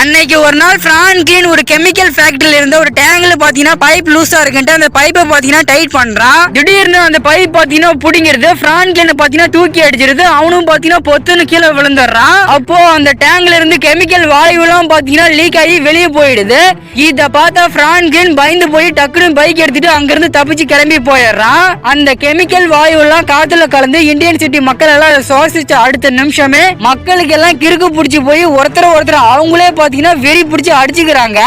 அன்னைக்கு ஒரு நாள் பிரான்கின் ஒரு கெமிக்கல் ஃபேக்டரியில இருந்த ஒரு டேங்க்ல பாத்தீங்கன்னா பைப் லூஸா இருக்குன்ட்டு அந்த பைப்பை பாத்தீங்கன்னா டைட் பண்றான் திடீர்னு அந்த பைப் பாத்தீங்கன்னா புடிங்கிறது பிரான்கின் பாத்தீங்கன்னா தூக்கி அடிச்சிருது. அவனும் பாத்தீங்கன்னா பொத்துன்னு கீழே விழுந்துடுறான் அப்போ அந்த டேங்க்ல இருந்து கெமிக்கல் வாயுலாம் பாத்தீங்கன்னா லீக் ஆகி வெளியே போயிடுது. இத பார்த்தா பிரான்கின் பயந்து போய் டக்குனு பைக் எடுத்துட்டு அங்கிருந்து தப்பிச்சு கிளம்பி போயிடுறான் அந்த கெமிக்கல் வாயு எல்லாம் காத்துல கலந்து இந்தியன் சிட்டி மக்கள் எல்லாம் அதை சுவாசிச்ச அடுத்த நிமிஷமே மக்களுக்கு எல்லாம் கிறுக்கு பிடிச்சி போய் ஒருத்தர் ஒருத்தர் அவங்களே பாத்தீங்கன்னா வெறி பிடிச்சி அடிச்சுக்கிறாங்க.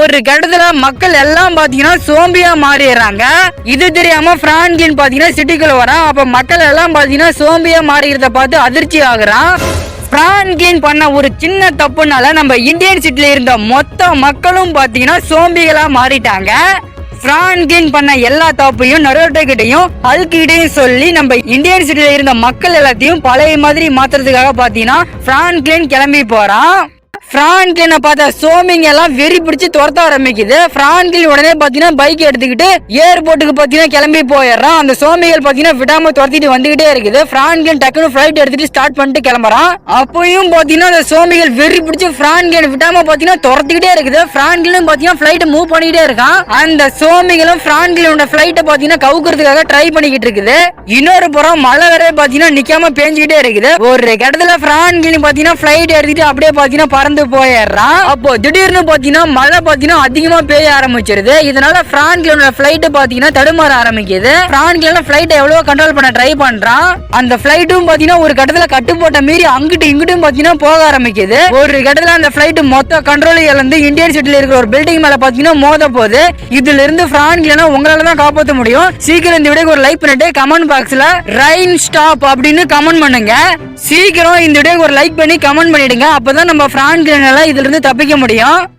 ஒரு கட்டத்துல மக்கள் எல்லாம் பாத்தீங்கன்னா சோம்பியா மாறிடுறாங்க. இது தெரியாம பிரான்கின் பாத்தீங்கன்னா சிட்டிக்குள்ள வரான். அப்ப மக்கள் எல்லாம் பாத்தீங்கன்னா சோம்பியா மாறிக்கிறத பார்த்து அதிர்ச்சி ஆகுறான். பிரான்கின் பண்ண ஒரு சின்ன தப்புனால நம்ம இந்தியன் சிட்டில இருந்த மொத்த மக்களும் பாத்தீங்கன்னா சோம்பிகளா மாறிட்டாங்க. பிரான்கின் பண்ண எல்லா தப்பையும் நரோட்டோ கிட்டையும் அல்கிட்டையும் சொல்லி நம்ம இந்தியன் சிட்டில இருந்த மக்கள் எல்லாத்தையும் பழைய மாதிரி மாத்துறதுக்காக பாத்தீங்கன்னா பிரான்கின் கிளம்பி போறான். பிரான்கினை பார்த்தா சோமிங் எல்லாம் வெறி பிடிச்சு துரத்த ஆரம்பிக்குது. பிரான்கின் உடனே பாத்தீங்கன்னா பைக் எடுத்துக்கிட்டு ஏர்போர்ட்டுக்கு பாத்தீங்கன்னா கிளம்பி போயிடுறான். அந்த சோமிகள் பாத்தீங்கன்னா விடாம துரத்திட்டு வந்துகிட்டே இருக்குது. பிரான்கின் டக்குனு ஃபிளைட் எடுத்துட்டு ஸ்டார்ட் பண்ணிட்டு கிளம்புறான். அப்பயும் பாத்தீங்கன்னா அந்த சோமிகள் வெறி பிடிச்சு பிரான்கின் விடாம பாத்தீங்கன்னா துரத்திக்கிட்டே இருக்குது. பிரான்கிலும் பாத்தீங்கன்னா ஃபிளைட் மூவ் பண்ணிக்கிட்டே இருக்கான். அந்த சோமிகளும் பிரான்கிலோட ஃபிளைட்டை பாத்தீங்கன்னா கவுக்கிறதுக்காக ட்ரை பண்ணிக்கிட்டு இருக்குது. இன்னொரு புறம் மழை வேற பாத்தீங்கன்னா நிக்காம பேஞ்சுக்கிட்டே இருக்குது. ஒரு இடத்துல பிரான்கின் பாத்தீங்கன்னா ஃபிளைட் எடுத்துட்டு அப்படியே பாத்தீங்கன்னா பறந்து போயிடுறான் அப்போ திடீர்னு பாத்தீங்கன்னா மழை பாத்தீங்கன்னா அதிகமா பெய்ய ஆரம்பிச்சிருது. இதனால பிரான்கிலோட பிளைட் பாத்தீங்கன்னா தடுமாற ஆரம்பிக்குது. பிரான்கிலோட பிளைட் எவ்வளவு கண்ட்ரோல் பண்ண ட்ரை பண்றான் அந்த பிளைட்டும் பாத்தீங்கன்னா ஒரு கட்டத்துல கட்டு போட்ட மீறி அங்கிட்டு இங்கிட்டும் பாத்தீங்கன்னா போக ஆரம்பிக்குது. ஒரு கட்டத்துல அந்த பிளைட் மொத்த கண்ட்ரோல் இழந்து இந்தியன் சிட்டில இருக்கிற ஒரு பில்டிங் மேல பாத்தீங்கன்னா மோத போகுது. இதுல இருந்து பிரான்கிலனா உங்களால தான் காப்பாத்த முடியும். சீக்கிரம் இந்த வீடியோக்கு ஒரு லைக் பண்ணிட்டு கமெண்ட் பாக்ஸ்ல ரைன் ஸ்டாப் அப்படின்னு கமெண்ட் பண்ணுங்க. சீக்கிரம் இந்த வீடியோக்கு ஒரு லைக் பண்ணி கமெண்ட் பண்ணிடுங்க. அப்பதான் நம்ம பிரான்க் இதுல இருந்து தப்பிக்க முடியும்.